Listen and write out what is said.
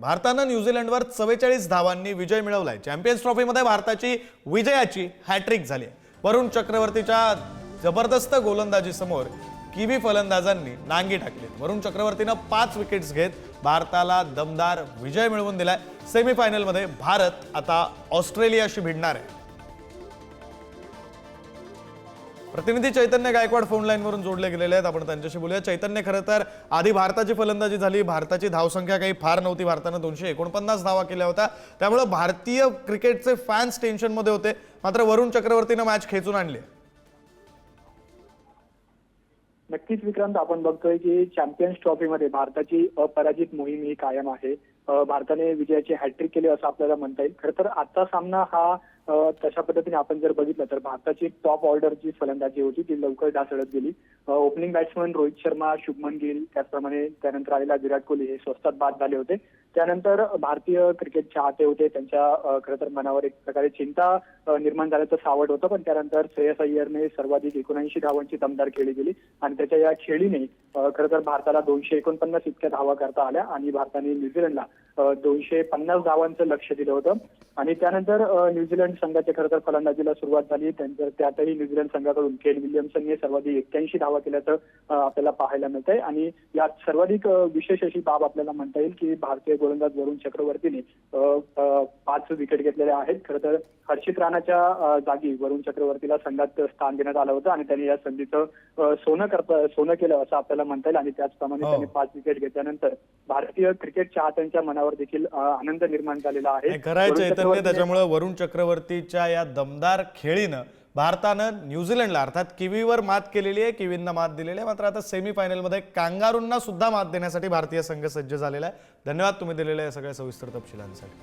भारतानं न्यूझीलंडवर चव्वेचाळीस धावांनी विजय मिळवलाय. चॅम्पियन्स ट्रॉफीमध्ये भारताची विजयाची हॅट्रिक झाली. आहे. वरुण चक्रवर्तीच्या जबरदस्त गोलंदाजीसमोर किवी फलंदाजांनी नांगी टाकली. वरुण चक्रवर्तीनं पाच विकेट्स घेत भारताला दमदार विजय मिळवून दिलाय. सेमीफायनलमध्ये भारत आता ऑस्ट्रेलियाशी भिडणार आहे. प्रतिनिधी चैतन्य गायकवाड फोन लाईनवरून जोडले गेलेले आहेत. आपण त्यांच्याशी बोलूया. चैतन्य खरं तर आधी भारताची फलंदाजी झाली. भारताची धावसंख्या काही फार नव्हती. भारतानं दोनशे एकोणपन्नास धावा केल्या होत्या. त्यामुळे भारतीय क्रिकेटचे फॅन्स टेन्शनमध्ये होते. मात्र वरुण चक्रवर्तीनं मॅच खेचून आणली. नक्कीच विक्रांत आपण बघतोय की चॅम्पियन्स ट्रॉफीमध्ये भारताची अपराजित मोहीम ही कायम आहे. भारताने विजयाची हॅट्रिक केली असं आपल्याला म्हणता येईल. खरं तर आजचा सामना हा तशा पद्धतीने आपण जर बघितलं तर भारताची टॉप ऑर्डर जी फलंदाजी होती ती लवकर ढासळत गेली. ओपनिंग बॅट्समन रोहित शर्मा शुभमन गिल त्याचप्रमाणे त्यानंतर आलेला विराट कोहली हे स्वस्तात बाद झाले होते. त्यानंतर भारतीय क्रिकेट चाहते होते त्यांच्या खरं तर मनावर एक प्रकारे चिंता निर्माण झाल्याचं सावट होतं. पण त्यानंतर श्रेयस अय्यरने सर्वाधिक एकोणऐंशी धावांची दमदार खेळी गेली आणि त्याच्या या खेळीने खरं तर भारताला दोनशे एकोणपन्नास इतक्या धावा करता आल्या आणि भारताने न्यूझीलंडला दोनशे पन्नास धावांचं लक्ष दिलं होतं. आणि त्यानंतर न्यूझीलंड संघाच्या खरं तर फलंदाजीला सुरुवात झाली. त्यानंतर त्यातही न्यूझीलंड संघाकडून केन विल्यमसनने सर्वाधिक एक्क्याऐंशी धावा केल्याचं आपल्याला पाहायला मिळतंय. आणि यात सर्वाधिक विशेष अशी बाब आपल्याला म्हणता येईल की भारतीय गोलंदाज वरुण चक्रवर्तीने पाच विकेट घेतलेल्या आहेत. खरं तर हर्षित राणाच्या जागी वरुण चक्रवर्तीला संघात स्थान देण्यात आलं होतं आणि त्यांनी या संधीचं सोनं करता सोनं केलं असं आपल्याला म्हणता येईल. आणि त्याचप्रमाणे हो. त्यांनी पाच विकेट घेतल्यानंतर भारतीय क्रिकेट चाहत्यांच्या मनावर देखील आनंद निर्माण झालेला आहे. आहे वरुण चैतन्य चक्रवर्तीने- या दमदार खेळीनं भारतानं न्यूझीलंडला अर्थात किवीवर मात केलेली आहे किवींना मात दिलेली आहे. मात्र आता सेमीफायनलमध्ये कांगारूंना सुद्धा मात देण्यासाठी भारतीय संघ सज्ज झालेला आहे. धन्यवाद तुम्ही दिलेल्या या सगळ्या सविस्तर तपशिलांसाठी.